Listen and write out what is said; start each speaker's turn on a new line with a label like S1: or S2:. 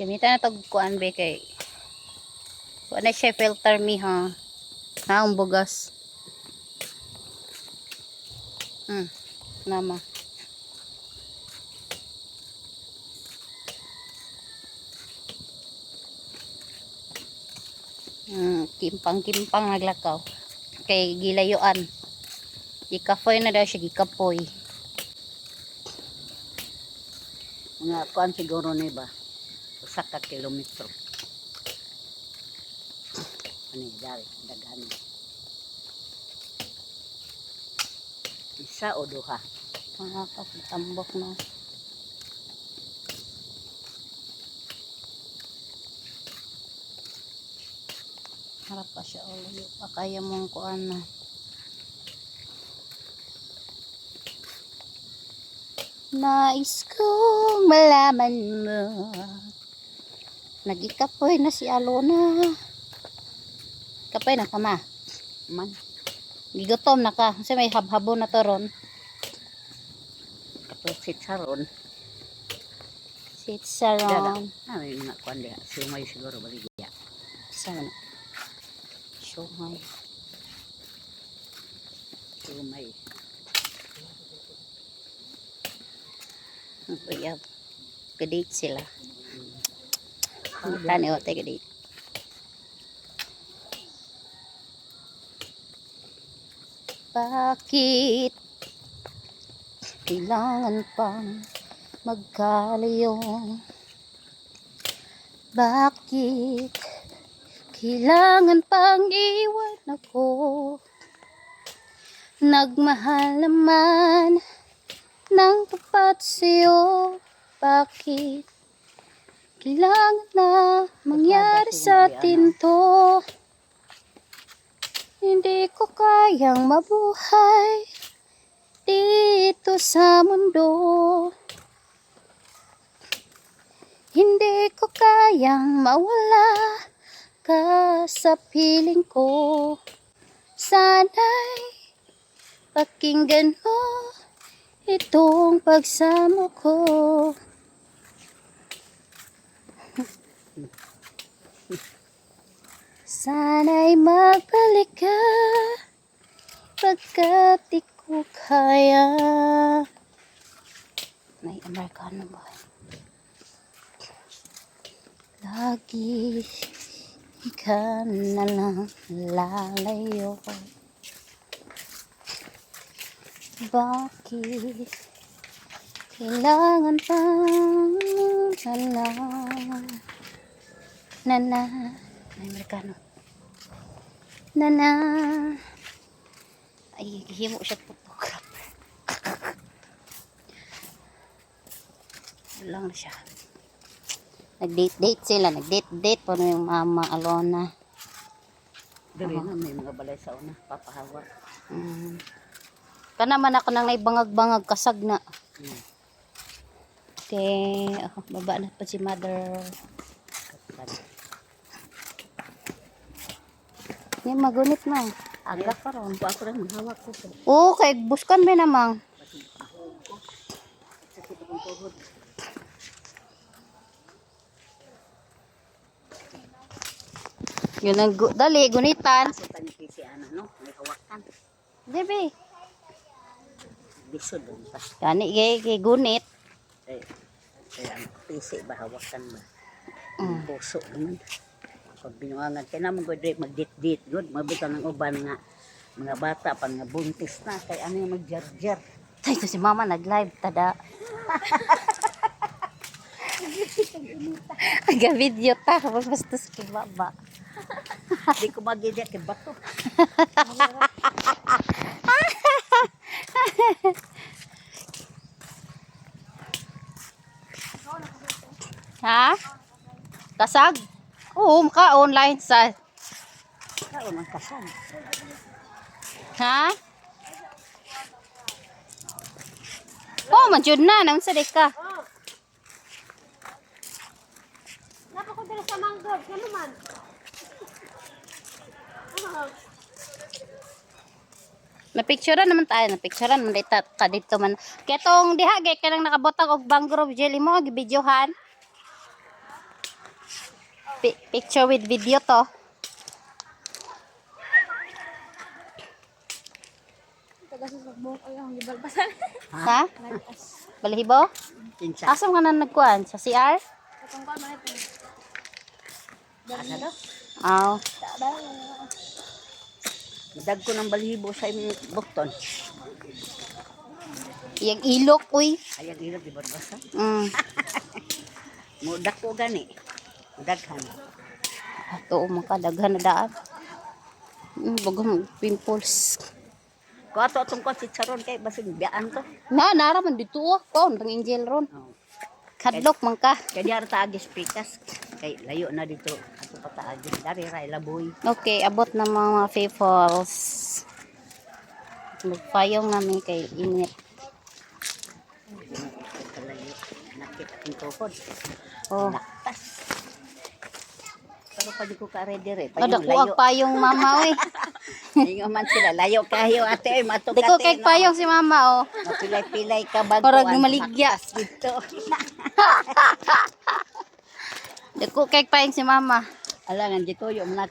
S1: Gamitan na to kuan be kay. Kuan na siya filter mi ha. Ang bugas. Hmm. Nama. Hmm, kimpang-kimpang naglakaw. Kay gilayuan. Gikapoy na daw siya, gikapoy.
S2: Mga kuan siguro ni ba? Usa ka kilometro. Ano dari daghan. Isa o duha.
S1: Mga tambok na. Harap pa siya ulo. Pa kaya mong kuan na. Nais kong malaman mo. Nagikapoy na si Alona. Kapoy na ka ma.
S2: Man,
S1: Gigutom na ka. Kasi may habhabo na to ron.
S2: kapusit saron.
S1: Sit sa
S2: Dada.
S1: ron.
S2: Ah, may mga kuan diha. Sumay siguro baligya.
S1: Sana. Shumay.
S2: Sumay.
S1: Kuya, kadate sila. Tani o, tayo kadate. Bakit kailangan pang magkalayo? Bakit kailangan pang iwan ako? Nagmahal naman ng tapat sa'yo Bakit kailangan na mangyari sa atin to Hindi ko kayang mabuhay dito sa mundo. Hindi ko kayang mawala ka sa piling ko. Sana'y pakinggan mo itong pagsamo ko. Sana'y magbalik ka pagkat di ko kaya. May Amerikano ba? Lagi ka na lang lalayo. Bakit kailangan pang na na ay Amerikano na na ay himo siya photographer lang na siya nag-date date sila nag-date date pa yung mama Alona
S2: Dali na may mga balay sa una. Papahawa.
S1: mm. Kanaman ako nang naibangag-bangag kasag na.
S2: Hmm.
S1: Okay, oh, baba na pa si mother. Ni magunit na. Aga pa ron.
S2: Ako ako lang mahawak ko.
S1: Oo, kay buskan ba namang. Yun ang gu- dali, gunitan.
S2: Kasi tani si no, may hawakan.
S1: Debe.
S2: Bisod ang ta.
S1: Gani, kay, kay gunit.
S2: Eh, kaya ang pisi ba hawakan ba?
S1: Mm.
S2: Puso naman. Pag binuangan, kaya naman ko direct mag-dit-dit. Good, mabuta ng uban nga mga bata pa nga buntis na. Kaya ano yung mag-jar-jar.
S1: Ay, ito si mama nag-live, tada. Aga-video ta, kapag bastos kay baba.
S2: Di ko magigya kay bato.
S1: Ha? Kasag? Oo, maka online sa...
S2: Kaon ang kasal.
S1: Ha? Oh, manjud na, nang sa ka.
S3: Napa ko dala sa mangrove, ano man?
S1: Napicturean naman tayo, napicturean man dito ka dito man. Ketong diha gay kanang nakabotang og mangrove jelly mo gibidyohan. Pi- picture with video to. Ha? Balahibo?
S2: Kinsa.
S1: Asa nga na nagkuhan? Sa CR?
S3: Ko.
S2: Asa daw?
S1: Aw.
S2: Dag ko ng balhibo sa imong bukton.
S1: Iyang ilok, uy.
S2: Ayag ilog di basa.
S1: Mm.
S2: Mo dako gani. Daghan.
S1: Ato, makadaghan na daan. Mm, bagong pimples.
S2: Ko ato atong ko chicharon kay basig biyaan to.
S1: Na, naraman dito oh. Kon, pang angel ron.
S2: Oh.
S1: Kadlok man ka.
S2: Kay diara taagis pikas. Kay layo na dito. Ato pa taagis dari ray laboy.
S1: Okay, abot na mga faithfuls. Magpayong namin kay init.
S2: Kalayo. Nakit akong tuhod.
S1: Oh.
S2: Pero pa di ko ka ready re.
S1: Kada
S2: Payong
S1: ko
S2: layo.
S1: ang payong mama oy.
S2: Ingo man sila. Layo kayo ate. Ay, mato
S1: Di ko kay payong si mama oh.
S2: Mapilay-pilay ka bago.
S1: Parang
S2: ano,
S1: maligya.
S2: Dito.
S1: Di ko kay payong si mama.
S2: Alangan dito yung mga